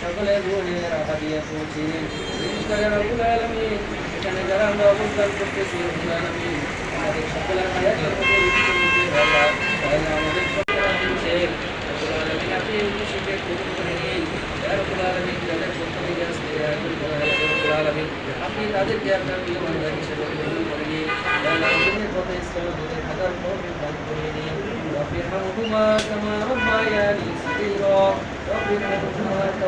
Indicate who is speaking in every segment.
Speaker 1: সকলের রাখা দিয়েছে এখানে যারা আমরা অবস্থান করতেছি আমাদের সকলের আমাদের আপনি তাদেরকে আপনার প্রিয় বান্ধব হিসেবে গ্রহণ করে নিন। পথে ইসলামের পথে থাকার পর দান করে নিন রবির হুমা কামা রব্বায়ানি সাকিরা রবির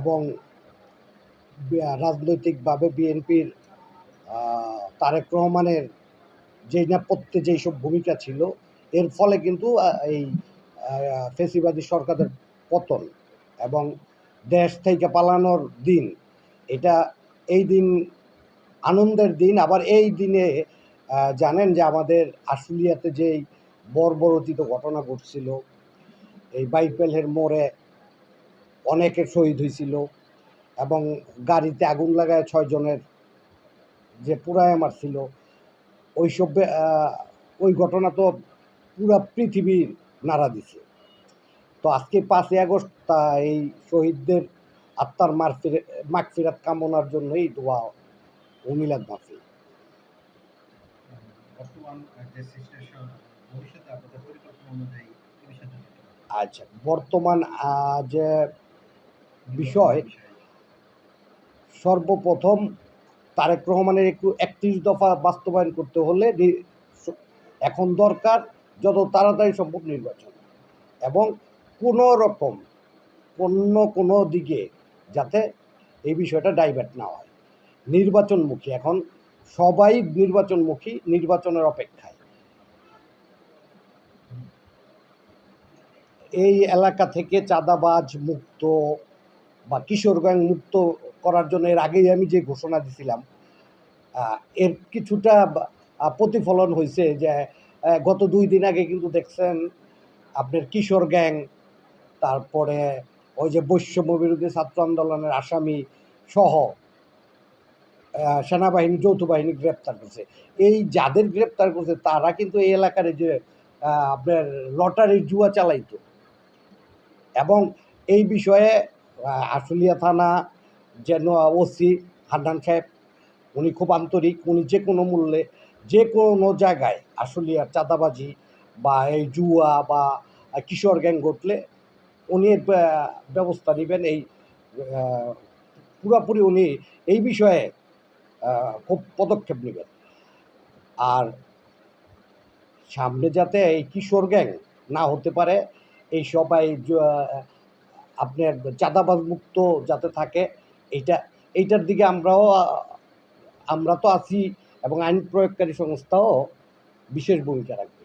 Speaker 2: এবং রাজনৈতিকভাবে বিএনপির তারেক রহমানের যেই নেপথ্যে যেই সব ভূমিকা ছিল, এর ফলে কিন্তু এই ফেসিবাদী সরকারের পতন এবং দেশ থেকে পালানোর দিন, এটা এই দিন আনন্দের দিন। আবার এই দিনে জানেন যে আমাদের আশুলিয়াতে যেই বর্বরচিত ঘটনা ঘটছিল, এই বাইপেলের মোড়ে অনেকের শহীদ হয়েছিল এবং গাড়িতে আগুন লাগায় ছয়জনের যে পুরায় মারছিল ওইসব ওই ঘটনা তো পুরা পৃথিবীর নাড়া দিছে। তো আজকে পাঁচই আগস্ট তা এই শহীদদের আত্মার মারফিরে মাগফিরাত কামনার জন্যই দোয়া ও মিলাদ মাহফিল।
Speaker 3: বর্তমান যে সিচুয়েশন ভবিষ্যতে আপনাদের পরিকল্পনা অনুযায়ী এই বিষয়টা কি?
Speaker 2: আচ্ছা বর্তমান যে বিষয়, সর্বপ্রথম তারেক রহমানের একটু একত্রিশ দফা বাস্তবায়ন করতে হলে এখন দরকার যত তাড়াতাড়ি সম্ভব নির্বাচন। এবং কোনো রকম অন্য কোনো দিকে যাতে এই বিষয়টা ডাইভার্ট না হয়। নির্বাচনমুখী এখন সবাই নির্বাচনমুখী, নির্বাচনের অপেক্ষায়। এই এলাকা থেকে চাঁদাবাজ মুক্ত বা কিশোর গ্যাং মুক্ত করার জন্য এর আগেই আমি যে ঘোষণা দিছিলাম এর কিছুটা প্রতিফলন হয়েছে যে গত দুই দিন আগে কিন্তু দেখছেন আপনার কিশোর গ্যাং, তারপরে ওই যে বৈষম্য বিরোধী ছাত্র আন্দোলনের আসামি সহ সেনাবাহিনী, যৌথ বাহিনী গ্রেপ্তার করছে। এই যাদের গ্রেপ্তার করছে, তারা কিন্তু এই এলাকার যে আপনার লটারির জুয়া চালাইতো। এবং এই বিষয়ে আশুলিয়া থানা যেন ওসি হান্নান সাহেব, উনি খুব আন্তরিক, উনি যে কোনো মূল্যে যে কোনো জায়গায় আশুলিয়ার চাঁদাবাজি বা এই জুয়া বা কিশোর গ্যাং ঘটলে উনি ব্যবস্থা নেবেন। এই পুরোপুরি উনি এই বিষয়ে খুব পদক্ষেপ নেবেন। আর সামনে যাতে এই কিশোর গ্যাং না হতে পারে, এই সবাই আপনার চাঁদাবাদ মুক্ত যাতে থাকে, এইটা, এইটার দিকে আমরাও, আমরা তো আছি এবং আইন প্রয়োগকারী সংস্থাও বিশেষ ভূমিকা রাখবে।